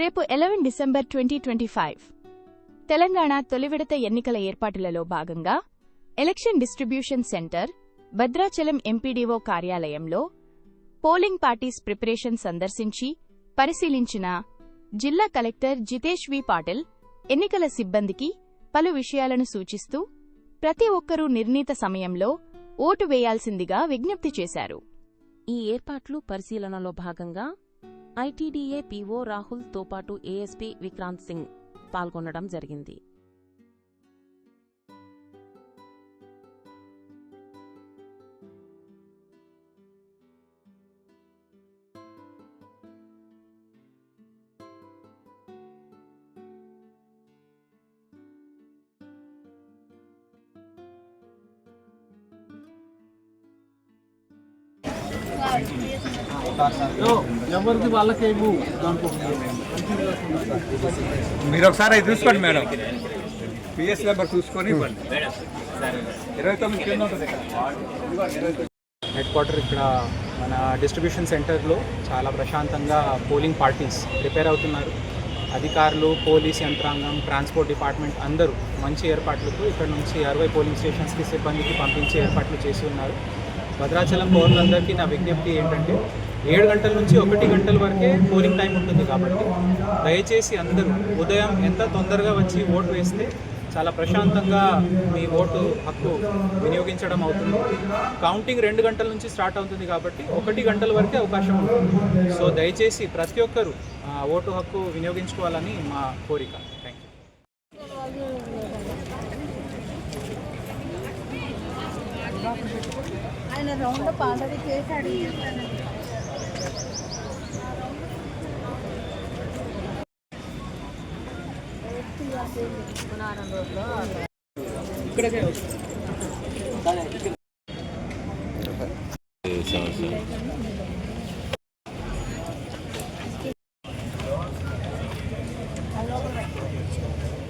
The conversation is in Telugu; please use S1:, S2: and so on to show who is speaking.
S1: రేపు eleven December twenty twenty five. Telangana తొలి విడత ఎన్నికల ఏర్పాట్లలో భాగంగా election distribution centre Bhadrachalam MPDO కార్యాలయంలో పోలింగ్ పార్టీస్ ప్రిపరేషన్ సందర్శించి పరిశీలించిన జిల్లా కలెక్టర్ జితేష్ వి. పాటిల్ ఎన్నికల సిబ్బందికి పలు విషయాలను సూచిస్తూ ప్రతి ఒక్కరూ నిర్ణీత సమయంలో ఓటు వేయాల్సిందిగా విజ్ఞప్తి చేశారు.
S2: ఈ ఏర్పాట్లు పరిశీలనలో భాగంగా ఐటీడీఏ పీఓ రాహుల్తో పాటు ఏఎస్పీ విక్రాంత్ సింగ్ పాల్గొనడం జరిగింది.
S3: ఎవరిది వాళ్ళకేము దాంట్లో
S4: మీరు ఒకసారి అది చూసుకోండి మేడం. పిఎస్ నెంబర్ చూసుకొని ఇరవై తొమ్మిది కింద ఉంటుంది ఇక్కడ.
S3: హెడ్ క్వార్టర్ ఇక్కడ మన డిస్ట్రిబ్యూషన్ సెంటర్లో చాలా ప్రశాంతంగా పోలింగ్ పార్టీస్ ప్రిపేర్ అవుతున్నారు. అధికారులు పోలీస్ యంత్రాంగం ట్రాన్స్పోర్ట్ డిపార్ట్మెంట్ అందరూ మంచి ఏర్పాట్లతో ఇక్కడ నుంచి అరవై పోలింగ్ స్టేషన్స్కి సిబ్బందికి పంపించే ఏర్పాట్లు చేసి ఉన్నారు. భద్రాచలం పౌరులందరికీ నా విజ్ఞప్తి ఏంటంటే ఏడు గంటల నుంచి ఒకటి గంటల వరకే పోలింగ్ టైం ఉంటుంది కాబట్టి దయచేసి అందరూ ఉదయం ఎంత తొందరగా వచ్చి ఓటు వేస్తే చాలా ప్రశాంతంగా మీ ఓటు హక్కు వినియోగించడం అవుతుంది. కౌంటింగ్ రెండు గంటల నుంచి స్టార్ట్ అవుతుంది కాబట్టి ఒకటి గంటల వరకే అవకాశం ఉంటుంది. సో దయచేసి ప్రతి ఒక్కరూ ఓటు హక్కు వినియోగించుకోవాలని మా కోరిక.
S5: ఆయన రౌండ్ పాలది చేసి అడిగి Thank.